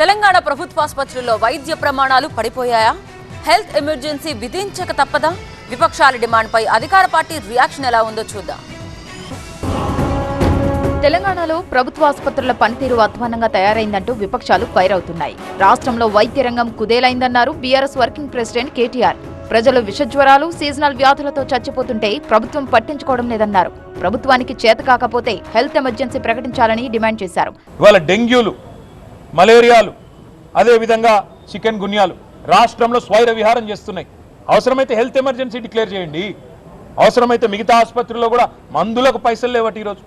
తెలంగాణ ప్రభుత్వాసుపత్రుల్లో వైద్య ప్రమాణాలు పడిపోయాయా? Health emergency విధించక తప్పదా? విపక్షాల డిమాండ్పై అధికార పార్టీ రియాక్షన్ ఎలా ఉందో చూద్దాం. తెలంగాణలో ప్రభుత్వ ఆసుపత్రుల పనితీరు అధ్వానంగా తయారైందంటూ విపక్షాలు ఫైర్ అవుతున్నాయి. రాష్ట్రంలో వైద్య రంగం కుదేలైందన్నారు బీఆర్ఎస్ వర్కింగ్ ప్రెసిడెంట్ కేటీఆర్. ప్రజలు విషజ్వరాలు సీజనల్ వ్యాధులతో చచ్చిపోతుంటే ప్రభుత్వం పట్టించుకోవడం లేదన్నారు. ప్రభుత్వానికి చేత కాకపోతే హెల్త్ ఎమర్జెన్సీ ప్రకటించాలని డిమాండ్ చేశారు. ఇవాళ డెంగ్యూలు మలేరియాలు అదేవిధంగా చికెన్ గున్యాలు రాష్ట్రంలో స్వైర విహారం చేస్తున్నాయి. అవసరమైతే హెల్త్ ఎమర్జెన్సీ డిక్లేర్ చేయండి. అవసరమైతే మిగతా ఆసుపత్రుల్లో కూడా మందులకు పైసలు లేవటి ఈరోజు.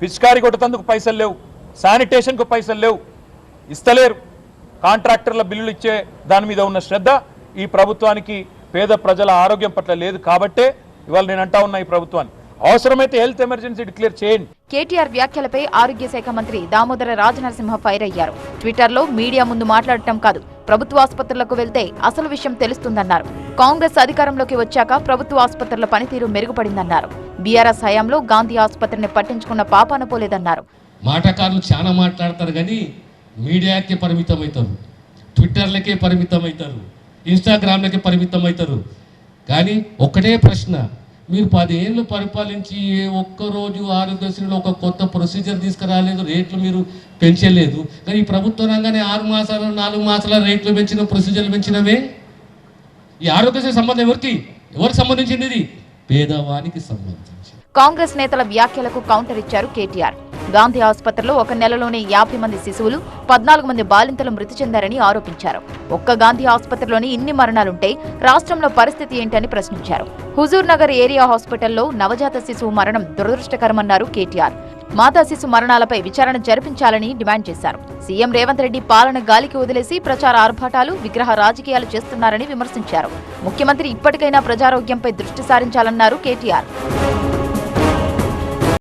పిచికారి కొట్టేందుకు పైసలు లేవు. శానిటేషన్కు పైసలు లేవు. ఇస్తలేరు. కాంట్రాక్టర్ల బిల్లులు ఇచ్చే దాని మీద ఉన్న శ్రద్ధ ఈ ప్రభుత్వానికి పేద ప్రజల ఆరోగ్యం పట్ల లేదు కాబట్టే ఇవాళ నేను అంటా ఉన్నా ఈ ప్రభుత్వాన్ని. అవసరమైతే హెల్త్ ఎమర్జెన్సీ డిక్లేర్ చేయండి. కేటీఆర్ వ్యాఖ్యలపై ఆరోగ్య శాఖ మంత్రి దామోదర రాజనరసింహ ఫైర్ అయ్యారు. ట్విట్టర్లో మీడియా ముందు మాట్లాడటం కాదు ప్రభుత్వ ఆసుపత్రులకు వెళ్తే అసలు విషయం తెలుస్తుందన్నారు. కాంగ్రెస్ అధికారంలోకి వచ్చాక ప్రభుత్వ ఆసుపత్రుల పనితీరు మెరుగుపడిందన్నారు. బీఆర్ఎస్ హయాంలో గాంధీ ఆసుపత్రిని పట్టించుకున్న పాపాన పోలేదన్నారు. మాటకారులు చాలా మాట్లాడతారు కానీ మీడియాకే పరిమితం అవుతారు ట్విట్టర్లకే పరిమితం అవుతారు ఇన్స్టాగ్రామ్లకే పరిమితం అవుతారు కానీ ఒకటే ప్రశ్న మీరు పదేళ్ళు పరిపాలించి ఏ ఒక్కరోజు ఆరోగ్యశ్రీలో ఒక కొత్త ప్రొసీజర్ తీసుకురాలేదు రేట్లు మీరు పెంచలేదు. కానీ ఈ ప్రభుత్వ రంగానే ఆరు మాసాలు నాలుగు మాసాల రేట్లు పెంచిన ప్రొసీజర్లు పెంచినవే? ఈ ఆరోగ్యశ్రీ సంబంధం ఎవరికి? ఎవరికి సంబంధించింది ఇది? పేదవానికి సంబంధించి కాంగ్రెస్ నేతల వ్యాఖ్యలకు కౌంటర్ ఇచ్చారు కేటీఆర్. గాంధీ ఆసుపత్రిలో ఒక నెలలోనే యాభై మంది శిశువులు పద్నాలుగు మంది బాలింతలు మృతి చెందారని ఆరోపించారు. ఒక్క గాంధీ ఆసుపత్రిలోనే ఇన్ని మరణాలుంటే రాష్ట్రంలో పరిస్థితి ఏంటని ప్రశ్నించారు. హుజూర్ నగర్ ఏరియా హాస్పిటల్లో నవజాత శిశువు మరణం దురదృష్టకరమన్నారు కేటీఆర్. మాతా శిశు మరణాలపై విచారణ జరిపించాలని డిమాండ్ చేశారు. సీఎం రేవంత్ రెడ్డి పాలన గాలికి వదిలేసి ప్రచార ఆర్భాటాలు విగ్రహ రాజకీయాలు చేస్తున్నారని విమర్శించారు. ముఖ్యమంత్రి ఇప్పటికైనా ప్రజారోగ్యంపై దృష్టి సారించాలన్నారు కేటీఆర్.